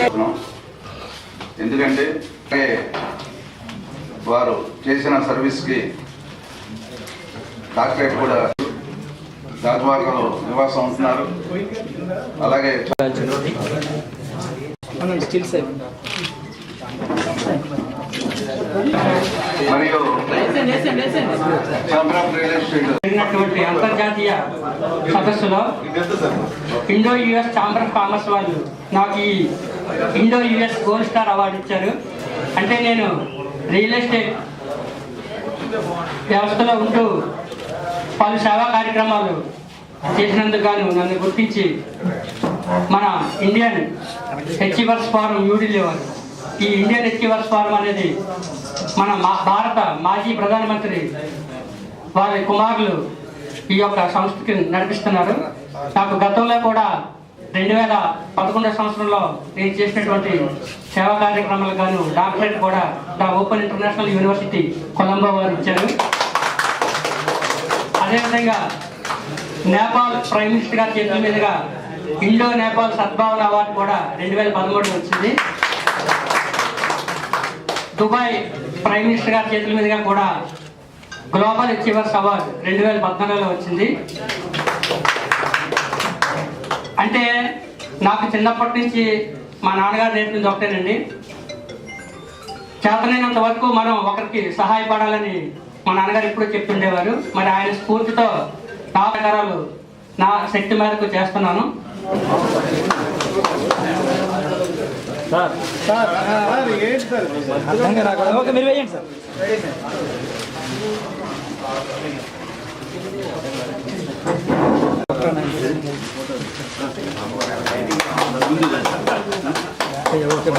చేస్తున్నాం. ఎందుకంటే అంటే వారు చేసిన సర్వీస్కి డాక్టరేట్ కూడా గాజువాకలో నివాసం ఉంటున్నారు. అలాగే మరియు చాంబర్ రియల్ ఎస్టేట్ జరిగినటువంటి అంతర్జాతీయ సదస్సులో Indo US chamber of commerce వాళ్ళు నాకు ఈ Indo US gold star award ఇచ్చారు. అంటే నేను రియల్ ఎస్టేట్ వ్యవస్థలో ఉంటూ పలు సేవా కార్యక్రమాలు చేసినందుకు గాను నన్ను గుర్తించి మన ఇండియన్ హెచ్ఈవర్స్ ఫారం న్యూఢిల్లీ వారు ఈ ఇండియన్ హెచ్ఈవర్స్ ఫారం అనేది మన మా- భారత మాజీ ప్రధానమంత్రి వారి కుమారులు ఈ యొక్క సంస్థకి నడిపిస్తున్నారు. నాకు గతంలో కూడా రెండు వేల పదకొండవ సంవత్సరంలో నేను చేసినటువంటి సేవా కార్యక్రమాలు గాను డాక్టరేట్ కూడా the open international university Colombo వారు ఇచ్చారు. అదేవిధంగా నేపాల్ ప్రైమ్ మినిస్టర్ గారి చేతుల మీదుగా ఇండో నేపాల్ సద్భావన అవార్డు కూడా రెండు వేల పదమూడులో వచ్చింది. దుబాయ్ ప్రైమ్ మినిస్టర్ గారి చేతుల మీదుగా కూడా గ్లోబల్ అచీవర్స్ అవార్డు రెండు వేల పద్నాలుగులో వచ్చింది. అంటే నాకు చిన్నప్పటి నుంచి మా నాన్నగారు నేర్పింది ఒకటేనండి. చేతనైనంత వరకు మనం ఒకరికి సహాయపడాలని మా నాన్నగారు ఎప్పుడూ చెప్తుండేవారు. మరి ఆయన స్ఫూర్తితో నా ప్రకారాలు నా శక్తి మేరకు చేస్తున్నాను. సార్ సార్ అర్థంగా రాకూడదు ఓకే మీరు వేయండి సార్ ఓకే